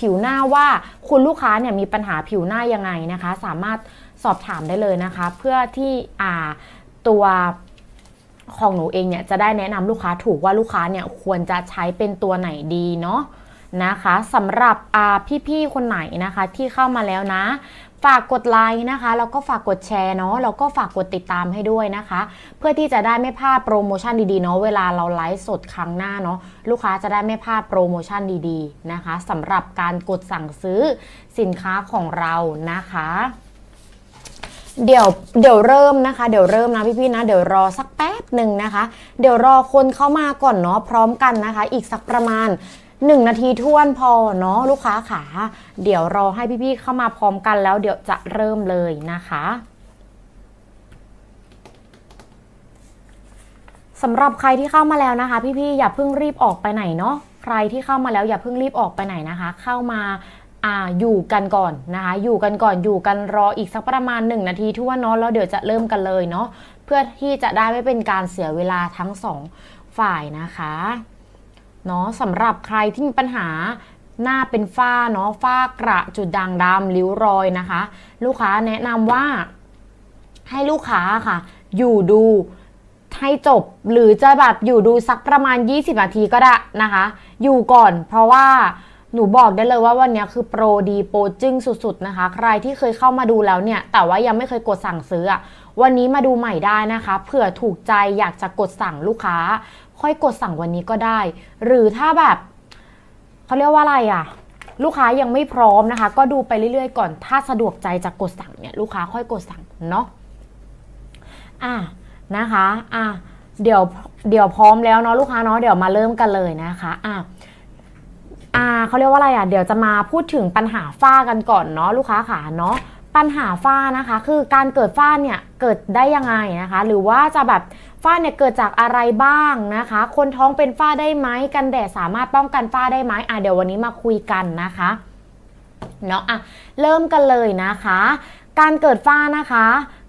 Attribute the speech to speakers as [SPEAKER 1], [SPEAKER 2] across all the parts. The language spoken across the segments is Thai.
[SPEAKER 1] ผิวหน้าว่าคุณลูกค้าเนี่ยมีปัญหาผิวหน้ายังไงนะคะ สามารถสอบถามได้เลยนะคะ เพื่อที่อ่าตัวของหนูเองเนี่ยจะได้แนะนำลูกค้าถูกว่าลูกค้าเนี่ยควรจะใช้เป็นตัวไหนดีเนาะนะคะสำหรับอาพี่ๆคนไหนนะคะที่เข้ามาแล้วนะ ฝากกดไลค์นะคะ แล้วก็ฝากกดแชร์เนาะ แล้วก็ฝากกดติดตามให้ด้วยนะคะ เพื่อที่จะได้ไม่พลาดโปรโมชั่นดีๆเนาะ เวลาเราไลฟ์สดครั้งหน้าเนาะ ลูกค้าจะได้ไม่พลาดโปรโมชั่นดีๆนะคะสำหรับการกดสั่งซื้อสินค้าของเรานะคะ เดี๋ยวเดี๋ยวเริ่มนะคะ เดี๋ยวเริ่มนะพี่ๆนะ เดี๋ยวรอสักแป๊บหนึ่งนะคะ เดี๋ยวรอคนเข้ามาก่อนเนาะ พร้อมกันนะคะ อีกสักประมาณ 1 นาทีท้วนพอเนาะลูกค้าขา เดี๋ยวรอให้พี่ๆเข้ามาพร้อมกันแล้วเดี๋ยวจะเริ่มเลยนะคะสำหรับใครที่เข้ามาแล้วนะคะ พี่ๆอย่าเพิ่งรีบออกไปไหนเนาะใครที่เข้ามาแล้วอย่าเพิ่งรีบออกไปไหนนะคะ เข้ามาอ่าอยู่กันก่อนนะคะ อยู่กันก่อนอยู่กันรออีกสักประมาณ 1 นาทีทั่วนเนาะแล้วเดี๋ยวจะเริ่มกันเลยเนาะเพื่อที่จะได้ไม่เป็นการเสียเวลาทั้งสองฝ่ายนะคะ เนาะสำหรับใครที่มีปัญหาหน้าเป็นฝ้าเนาะฝ้ากระจุดด่างดำริ้วรอยนะคะ ลูกค้าแนะนำว่าให้ลูกค้าค่ะ อยู่ดูให้จบหรือจะแบบอยู่ดูสักประมาณ 20 นาทีก็ได้นะคะ อยู่ก่อนเพราะว่าหนูบอกได้เลยว่าวันนี้คือโปรดีโปรจึ้งสุดๆนะคะ ใครที่เคยเข้ามาดูแล้วเนี่ย แต่ว่ายังไม่เคยกดสั่งซื้ออะวันนี้มาดูใหม่ได้นะคะเผื่อถูกใจอยากจะกดสั่งลูกค้า ค่อยกดสั่งวันนี้ก็ได้ หรือถ้าแบบเขาเรียกว่าอะไรอะลูกค้ายังไม่พร้อมนะคะ ก็ดูไปเรื่อยๆก่อน ถ้าสะดวกใจจะกดสั่งเนี่ยลูกค้าค่อยกดสั่งเนาะอะนะคะอะเดี๋ยวเดี๋ยวพร้อมแล้วเนาะลูกค้าเนาะเดี๋ยวมาเริ่มกันเลยนะคะอะอ่าเขาเรียกว่าอะไรอะ เดี๋ยวจะมาพูดถึงปัญหาฝ้ากันก่อนเนาะลูกค้าขาเนาะปัญหาฝ้านะคะ คือการเกิดฝ้าเนี่ยเกิดได้ยังไงนะคะ หรือว่าจะแบบ ฝ้าเนี่ยเกิดจากอะไรบ้างนะคะ คนท้องเป็นฝ้าได้ไหมกันแดดสามารถป้องกันฝ้าได้ไหมอะเดี๋ยววันนี้มาคุยกันนะคะเนาะอะเริ่มกันเลยนะคะ การเกิดฝ้านะคะ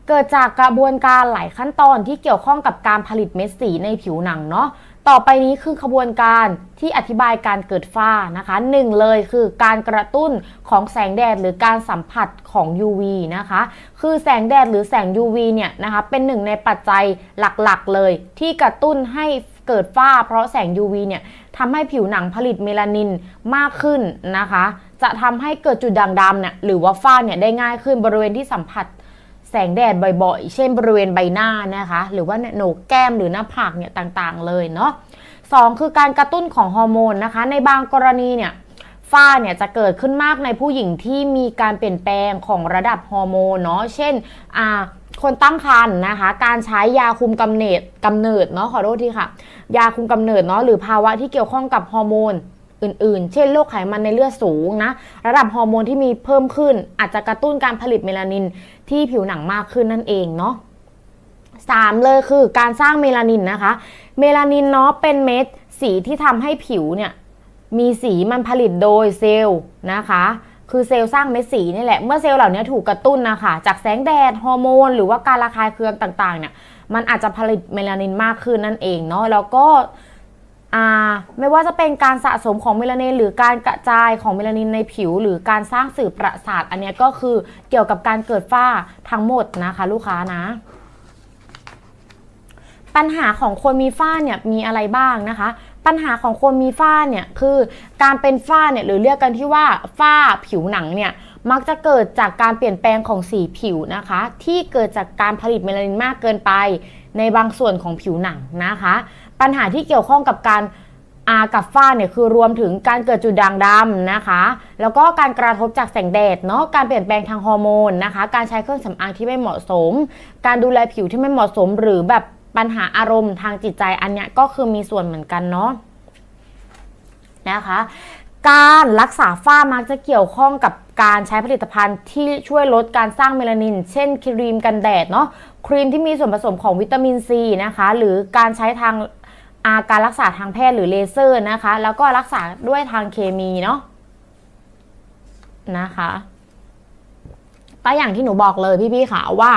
[SPEAKER 1] เกิดจากกระบวนการหลายขั้นตอนที่เกี่ยวข้องกับการผลิตเม็ดสีในผิวหนังเนาะ ต่อไปนี้คือขบวนการที่อธิบายการเกิดฝ้านะคะหนึ่งเลยคือการกระตุ้นของแสงแดดหรือการสัมผัสของ UV นะคะ คือแสงแดดหรือแสง UV เนี่ยนะคะเป็นหนึ่งในปัจจัยหลักๆเลย ที่กระตุ้นให้เกิดฝ้า เพราะแสง UV เนี่ยทำให้ผิวหนังผลิตเมลานินมากขึ้นนะคะ จะทำให้เกิดจุดด่างดำเนี่ยหรือว่าฝ้าเนี่ยได้ง่ายขึ้นบริเวณที่สัมผัส แสงแดดบ่อยๆ เช่นบริเวณใบหน้านะคะ หรือว่าโหนกแก้มหรือหน้าผากเนี่ยต่างๆเลยเนาะสองคือการกระตุ้นของฮอร์โมนนะคะ ในบางกรณีเนี่ยฝ้าเนี่ยจะเกิดขึ้นมากในผู้หญิงที่มีการเปลี่ยนแปลงของระดับฮอร์โมนเนาะเช่นอ่าคนตั้งครรภ์นะคะ การใช้ยาคุมกำเนิดกำเนิดเนาะขอโทษทีค่ะ ยาคุมกำเนิดเนาะหรือภาวะที่เกี่ยวข้องกับฮอร์โมน อื่นๆ เช่นโรคไขมันในเลือดสูงนะ ระดับฮอร์โมนที่มีเพิ่มขึ้น อาจจะกระตุ้นการผลิตเมลานินที่ผิวหนังมากขึ้นนั่นเองเนาะสามเลยคือการสร้างเมลานินนะคะ เมลานินเนาะเป็นเม็ดสีที่ทำให้ผิวเนี่ยมีสีมันผลิตโดยเซลล์นะคะคือเซลล์สร้างเม็ดสีนี่แหละ เมื่อเซลล์เหล่านี้ถูกกระตุ้นนะคะ จากแสงแดด ฮอร์โมน หรือว่าการระคายเคืองต่างๆเนี่ย มันอาจจะผลิตเมลานินมากขึ้นนั่นเองเนาะ แล้วก็ อ่าไม่ว่าจะเป็นการสะสมของเมลานินหรือการกระจายของเมลานินในผิว หรือการสร้างสื่อประสาท อันนี้ก็คือเกี่ยวกับการเกิดฝ้าทั้งหมดนะคะ ลูกค้านะ ปัญหาของคนมีฝ้าเนี่ยมีอะไรบ้างนะคะ ปัญหาของคนมีฝ้าเนี่ยคือการเป็นฝ้าเนี่ยหรือเรียกกันที่ว่าฝ้าผิวหนังเนี่ยมักจะเกิดจากการเปลี่ยนแปลงของสีผิวนะคะ ที่เกิดจากการผลิตเมลานินมากเกินไป ในบางส่วนของผิวหนังนะคะ ปัญหาที่เกี่ยวข้องกับการอากับฝ้าเนี่ยคือรวมถึงการเกิดจุดด่างดำนะคะ แล้วก็การกระทบจากแสงแดดเนาะการเปลี่ยนแปลงทางฮอร์โมนนะคะ การใช้เครื่องสำอางที่ไม่เหมาะสม การดูแลผิวที่ไม่เหมาะสม หรือแบบปัญหาอารมณ์ทางจิตใจอันเนี้ยก็คือมีส่วนเหมือนกันเนาะนะคะ การรักษาฝ้ามักจะเกี่ยวข้องกับการใช้ผลิตภัณฑ์ที่ช่วยลดการสร้างเมลานิน เช่นครีมกันแดดเนาะครีมที่มีส่วนผสมของวิตามินซีนะคะ หรือการใช้ทาง อาการรักษาทางแพทย์หรือเลเซอร์นะคะ แล้วก็รักษาด้วยทางเคมีเนาะนะคะก็อย่างที่หนูบอกเลยพี่ๆค่ะว่า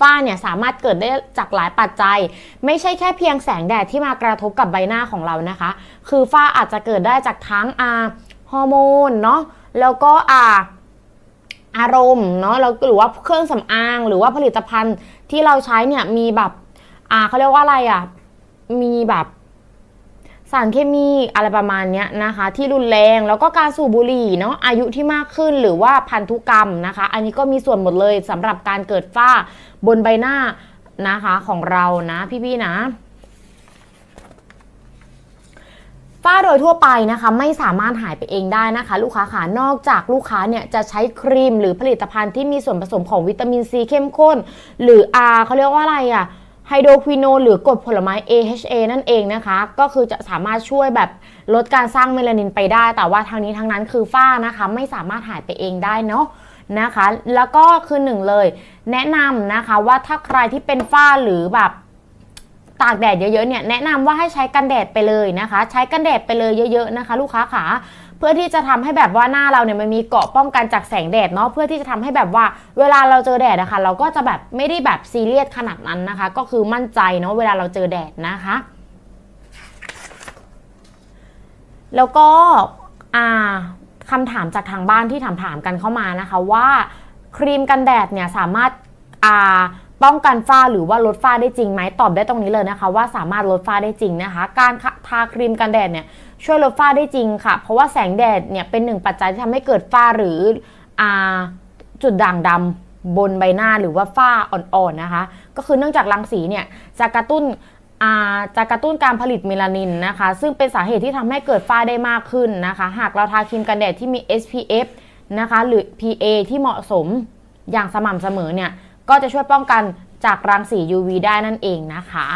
[SPEAKER 1] ฝ้าเนี่ยสามารถเกิดได้จากหลายปัจจัย ไม่ใช่แค่เพียงแสงแดดที่มากระทบกับใบหน้าของเรานะคะ คือฝ้าอาจจะเกิดได้จากทั้งอาฮอร์โมนเนาะแล้วก็อาอารมณ์เนาะแล้วหรือว่าเครื่องสำอาง หรือว่าผลิตภัณฑ์ที่เราใช้เนี่ยมีแบบอ่าเขาเรียกว่าอะไรอะ มีแบบสารเคมีอะไรประมาณนี้นะคะ ที่รุนแรงแล้วก็การสูบบุหรี่เนาะอายุที่มากขึ้นหรือว่าพันธุกรรมนะคะ อันนี้ก็มีส่วนหมดเลยสำหรับการเกิดฝ้าบนใบหน้านะคะของเรานะพี่ๆนะฝ้าโดยทั่วไปนะคะไม่สามารถหายไปเองได้นะคะ ลูกค้าขานอกจากลูกค้าเนี่ยจะใช้ครีมหรือผลิตภัณฑ์ที่มีส่วนผสมของวิตามินซีเข้มข้น หรือ R เขาเรียกว่าอะไรอะ ไฮโดรควิโนนหรือกรดผลไม้ AHA นั่นเองนะคะ ก็คือจะสามารถช่วยแบบลดการสร้างเมลานินไปได้ แต่ว่าทางนี้ทางนั้นคือฝ้านะคะ ไม่สามารถหายไปเองได้เนาะนะคะ แล้วก็คือหนึ่งเลย แนะนำนะคะว่าถ้าใครที่เป็นฝ้าหรือแบบตากแดดเยอะๆเนี่ยแนะนำว่าให้ใช้กันแดดไปเลยนะคะ ใช้กันแดดไปเลยเยอะ ๆนะคะ ลูกค้าขา เพื่อที่จะทำให้แบบว่าหน้าเราเนี่ยมันมีเกาะป้องกันจากแสงแดดเนาะเพื่อที่จะทำให้แบบว่าเวลาเราเจอแดดนะคะเราก็จะแบบไม่ได้แบบซีเรียสขนาดนั้นนะคะ ก็คือมั่นใจเนาะเวลาเราเจอแดดนะคะ แล้วก็อ่าคำถามจากทางบ้านที่ถามถามกันเข้ามานะคะว่าครีมกันแดดเนี่ยสามารถอ่า ป้องกันฝ้าหรือว่าลดฝ้าได้จริงไหมตอบได้ตรงนี้เลยนะคะ ว่าสามารถลดฝ้าได้จริงนะคะ การทาครีมกันแดดเนี่ยช่วยลดฝ้าได้จริงค่ะ เพราะว่าแสงแดดเนี่ยเป็นหนึ่งปัจจัยที่ทำให้เกิดฝ้าหรืออ่าจุดด่างดำบนใบหน้าหรือว่าฝ้าอ่อนๆนะคะ ก็คือเนื่องจากรังสีเนี่ยจะกระตุ้นอ่าจะกระตุ้นการผลิตเมลานินนะคะ ซึ่งเป็นสาเหตุที่ทำให้เกิดฝ้าได้มากขึ้นนะคะ หากเราทาครีมกันแดดที่มี SPF นะคะหรือ PA ที่เหมาะสมอย่างสม่ำเสมอเนี่ย ก็จะช่วยป้องกันจากรังสี UV ได้นั่นเองนะคะ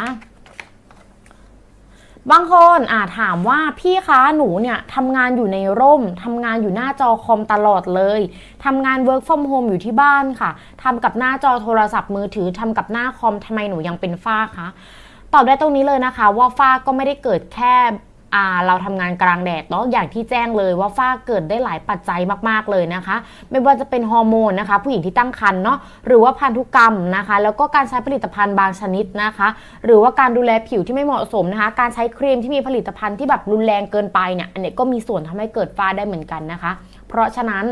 [SPEAKER 1] บางคนอาจถามว่าพี่คะหนูเนี่ยทำงานอยู่ในร่มทำงานอยู่หน้าจอคอมตลอดเลยทำงาน work from home อยู่ที่บ้านค่ะทำกับหน้าจอโทรศัพท์มือถือทำกับหน้าคอมทำไมหนูยังเป็นฝ้าคะตอบได้ตรงนี้เลยนะคะว่าฝ้าก็ไม่ได้เกิดแค่ เราทำงานกลางแดดเนาะอย่างที่แจ้งเลยว่าฝ้าเกิดได้หลายปัจจัยมาก ๆ เลยนะคะ ไม่ว่าจะเป็นฮอร์โมนนะคะ ผู้หญิงที่ตั้งครรภ์เนาะหรือว่าพันธุกรรมนะคะ แล้วก็การใช้ผลิตภัณฑ์บางชนิดนะคะ หรือว่าการดูแลผิวที่ไม่เหมาะสมนะคะ การใช้ครีมที่มีผลิตภัณฑ์ที่แบบรุนแรงเกินไปเนี่ยอันนี้ก็มีส่วนทำให้เกิดฝ้าได้เหมือนกันนะคะ เพราะฉะนั้น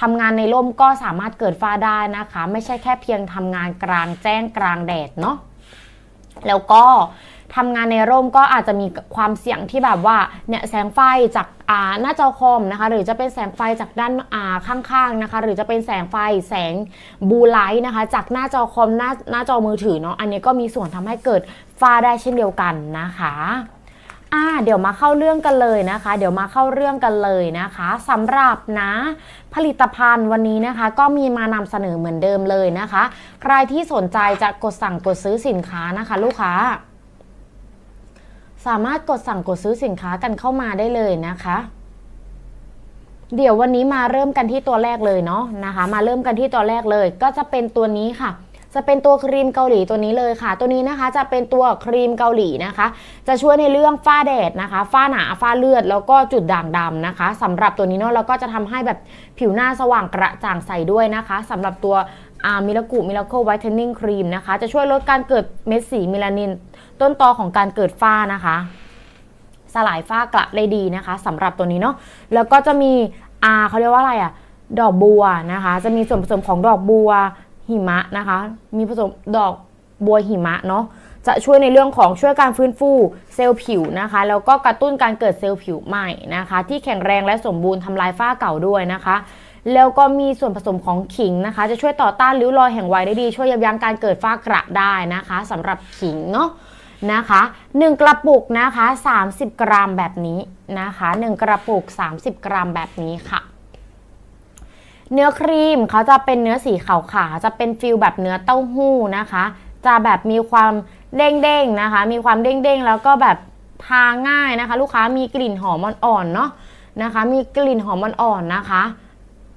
[SPEAKER 1] ทำงานในร่มก็สามารถเกิดฝ้าได้นะคะ ไม่ใช่แค่เพียงทำงานกลางแจ้งกลางแดดเนาะแล้วก็ ทำงานในร่มก็อาจจะมีความเสี่ยงที่แบบว่าเนี่ยแสงไฟจากาหน้าจอคอมนะคะหรือจะเป็นแสงไฟจากด้านาข้างๆนะคะหรือจะเป็นแสงไฟแสงบูไลท์นะคะจากหน้าจอคอมหน้าหน้าจอมือถือเนาะอันนี้ก็มีส่วนทำให้เกิดฝ้าได้เช่นเดียวกันนะคะอ่าเดี๋ยวมาเข้าเรื่องกันเลยนะคะ เดี๋ยวมาเข้าเรื่องกันเลยนะคะสำหรับนะผลิตภัณฑ์วันนี้นะคะ ก็มีมานำเสนอเหมือนเดิมเลยนะคะ ใครที่สนใจจะกดสั่งกดซื้อสินค้านะคะ ลูกค้า สามารถกดสั่งกดซื้อสินค้ากันเข้ามาได้เลยนะคะ เดี๋ยววันนี้มาเริ่มกันที่ตัวแรกเลยเนาะนะคะ มาเริ่มกันที่ตัวแรกเลย ก็จะเป็นตัวนี้ค่ะจะเป็นตัวครีมเกาหลีตัวนี้เลยค่ะ ตัวนี้นะคะจะเป็นตัวครีมเกาหลีนะคะ จะช่วยในเรื่องฝ้าแดดนะคะฝ้าหนาฝ้าเลือดแล้วก็จุดด่างดำนะคะสำหรับตัวนี้เนาะแล้วก็จะทำให้แบบผิวหน้าสว่างกระจ่างใสด้วยนะคะสำหรับตัว มิลกุมิลโคไวท์เทนนิ่งครีมนะคะ จะช่วยลดการเกิดเม็ดสีเมลานิน ต้นตอของการเกิดฝ้านะคะ สลายฝ้ากระได้ดีนะคะสำหรับตัวนี้เนาะแล้วก็จะมีอาเขาเรียกว่าอะไรอะดอกบัวนะคะ จะมีส่วนผสมของดอกบัวหิมะนะคะ มีผสมดอกบัวหิมะเนาะจะช่วยในเรื่องของช่วยการฟื้นฟูเซลล์ผิวนะคะ แล้วก็กระตุ้นการเกิดเซลล์ผิวใหม่นะคะ ที่แข็งแรงและสมบูรณ์ทำลายฝ้าเก่าด้วยนะคะ แล้วก็มีส่วนผสมของขิงนะคะ จะช่วยต่อต้านริ้วรอยแห่งวัยได้ดี ช่วยยับยั้งการเกิดฝ้ากระได้นะคะสำหรับขิงเนาะนะคะ1กระปุกนะคะ 30 กรัมแบบนี้นะคะ 1 กระปุก 30 กรัมแบบนี้ค่ะ เนื้อครีมเขาจะเป็นเนื้อสีขาวๆจะเป็นฟิลแบบเนื้อเต้าหู้นะคะ จะแบบมีความเด้งๆนะคะ มีความเด้งๆแล้วก็แบบทาง่ายนะคะ ลูกค้ามีกลิ่นหอมอ่อนๆเนาะนะคะ มีกลิ่นหอมอ่อนๆนะคะ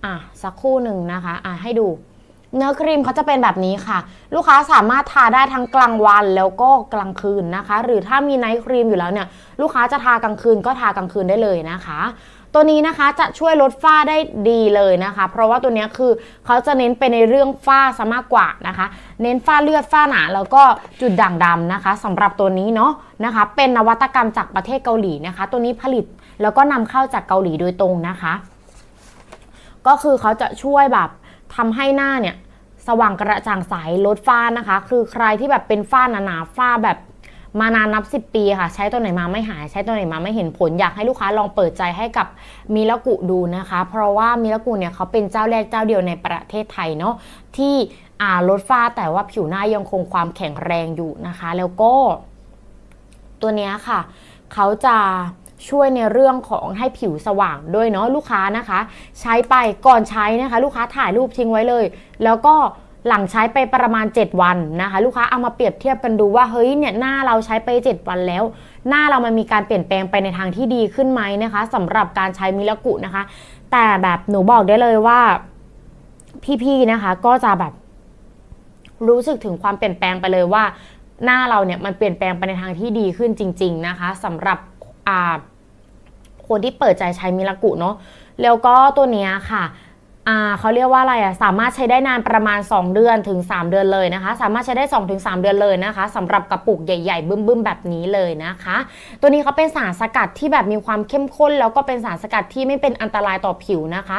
[SPEAKER 1] อะสักคู่หนึ่งนะคะอะให้ดู เนื้อครีมเขาจะเป็นแบบนี้ค่ะ ลูกค้าสามารถทาได้ทั้งกลางวันแล้วก็กลางคืนนะคะ หรือถ้ามีไนท์ครีมอยู่แล้วเนี่ย ลูกค้าจะทากลางคืนก็ทากลางคืนได้เลยนะคะตัวนี้นะคะจะช่วยลดฝ้าได้ดีเลยนะคะ เพราะว่าตัวนี้คือเขาจะเน้นไปในเรื่องฝ้าซะมากกว่านะคะ เน้นฝ้าเลือดฝ้าหนาแล้วก็จุดด่างดำนะคะสำหรับตัวนี้เนาะนะคะ เป็นนวัตกรรมจากประเทศเกาหลีนะคะ ตัวนี้ผลิตแล้วก็นำเข้าจากเกาหลีโดยตรงนะคะ ก็คือเขาจะช่วยแบบทำให้หน้าเนี่ยสว่างกระจ่างใสลดฝ้านะคะ คือใครที่แบบเป็นฝ้าหนาๆฝ้าแบบมานานนับ 10 ปีค่ะ ใช้ตัวไหนมาไม่หาย ใช้ตัวไหนมาไม่เห็นผลอยากให้ลูกค้าลองเปิดใจให้กับมิลกุดูนะคะ เพราะว่ามิลกุเนี่ยเขาเป็นเจ้าแรกเจ้าเดียวในประเทศไทยเนาะที่อ่าลดฝ้าแต่ว่าผิวหน้ายังคงความแข็งแรงอยู่นะคะ แล้วก็ ตัวเนี้ยค่ะ เขาจะ ช่วยในเรื่องของให้ผิวสว่างด้วยเนาะลูกค้านะคะ ใช้ไปก่อนใช้นะคะ ลูกค้าถ่ายรูปทิ้งไว้เลย แล้วก็หลังใช้ไปประมาณ 7 วันนะคะ ลูกค้าเอามาเปรียบเทียบกันดูว่าเฮ้ยเนี่ยหน้าเราใช้ไป 7 วันแล้ว หน้าเรามันมีการเปลี่ยนแปลงไปในทางที่ดีขึ้นไหมนะคะสำหรับการใช้มิลกุนะคะ แต่แบบหนูบอกได้เลยว่าพี่ๆนะคะ ก็จะแบบรู้สึกถึงความเปลี่ยนแปลงไปเลยว่า หน้าเราเนี่ยมันเปลี่ยนแปลงไปในทางที่ดีขึ้นจริง ๆนะคะสำหรับ คนที่เปิดใจใช้มิลากุเนาะแล้วก็ตัวเนี้ยค่ะเขาเรียกว่าอะไรอะสามารถใช้ได้นานประมาณ 2 เดือนถึง 3 เดือนเลยนะคะ สามารถใช้ได้2ถึง3เดือนเลยนะคะสำหรับกระปุกใหญ่ ๆ บึ้มๆแบบนี้เลยนะคะ ตัวนี้เขาเป็นสารสกัดที่แบบมีความเข้มข้น แล้วก็เป็นสารสกัดที่ไม่เป็นอันตรายต่อผิวนะคะ